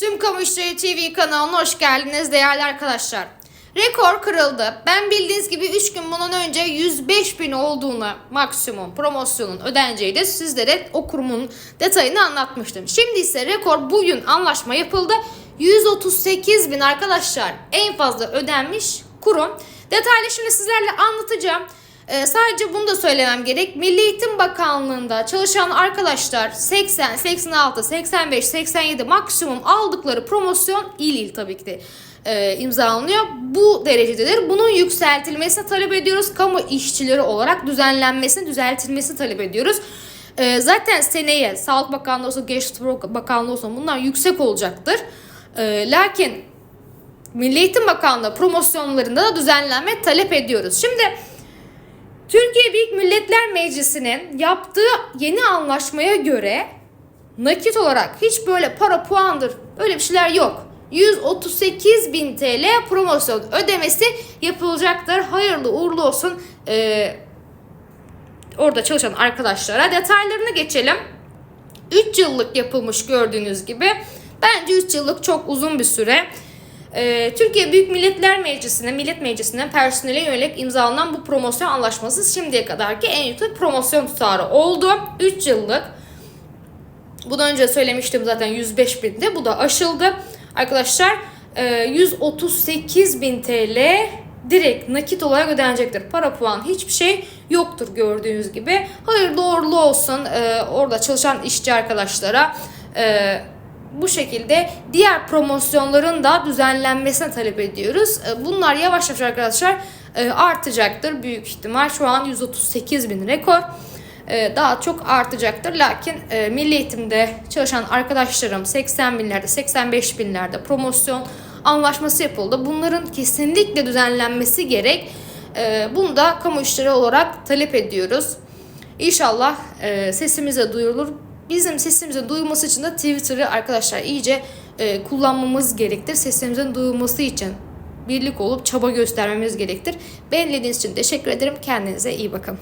Tüm Kamu TV kanalına hoş geldiniz değerli arkadaşlar. Rekor kırıldı. Ben bildiğiniz gibi 3 gün bundan önce 105 bin olduğunu maksimum promosyonun ödeneceği sizlere o kurumun detayını anlatmıştım. Şimdi ise rekor bugün anlaşma yapıldı. 138 bin arkadaşlar en fazla ödenmiş kurum. Detaylı şimdi sizlerle anlatacağım. Ee, sadece bunu da söylemem gerek. Milli Eğitim Bakanlığı'nda çalışan arkadaşlar 80, 86, 85, 87 maksimum aldıkları promosyon il il tabii ki de e, imzalanıyor. Bu derecededir. Bunun yükseltilmesini talep ediyoruz. Kamu işçileri olarak düzenlenmesini, düzeltilmesini talep ediyoruz. Ee, zaten seneye Sağlık Bakanlığı olsun, Gençlik Bakanlığı olsun bunlar yüksek olacaktır. Ee, lakin Milli Eğitim Bakanlığı promosyonlarında da düzenlenme talep ediyoruz. Şimdi Türkiye Büyük Milletler Meclisi'nin yaptığı yeni anlaşmaya göre nakit olarak hiç böyle para puandır öyle bir şeyler yok. 138 bin TL promosyon ödemesi yapılacaktır. Hayırlı uğurlu olsun ee, orada çalışan arkadaşlara. Detaylarına geçelim. 3 yıllık yapılmış gördüğünüz gibi. Bence 3 yıllık çok uzun bir süre. Ee, Türkiye Büyük Milletler Meclisi'ne, Millet Meclisi'ne personele yönelik imzalanan bu promosyon anlaşması şimdiye kadarki en yüksek promosyon tutarı oldu. 3 yıllık. Bundan önce söylemiştim zaten 105 binde. Bu da aşıldı. Arkadaşlar e, 138 bin TL direkt nakit olarak ödenecektir. Para puan hiçbir şey yoktur gördüğünüz gibi. Hayırlı uğurlu olsun e, orada çalışan işçi arkadaşlara. Bu şekilde diğer promosyonların da düzenlenmesine talep ediyoruz. E, Bunlar yavaş yavaş arkadaşlar e, artacaktır büyük ihtimal. Şu an 138 bin rekor. E, Daha çok artacaktır. Lakin milli eğitimde çalışan arkadaşlarım 80 binlerde 85 binlerde promosyon anlaşması yapıldı. Bunların kesinlikle düzenlenmesi gerek. Bunu da kamu işleri olarak talep ediyoruz. İnşallah sesimize duyulur. Bizim sesimize duyulması için de Twitter'ı arkadaşlar iyice e, kullanmamız gerektir. Sesimizin duyulması için birlik olup çaba göstermemiz gerektir. Beni için teşekkür ederim. Kendinize iyi bakın.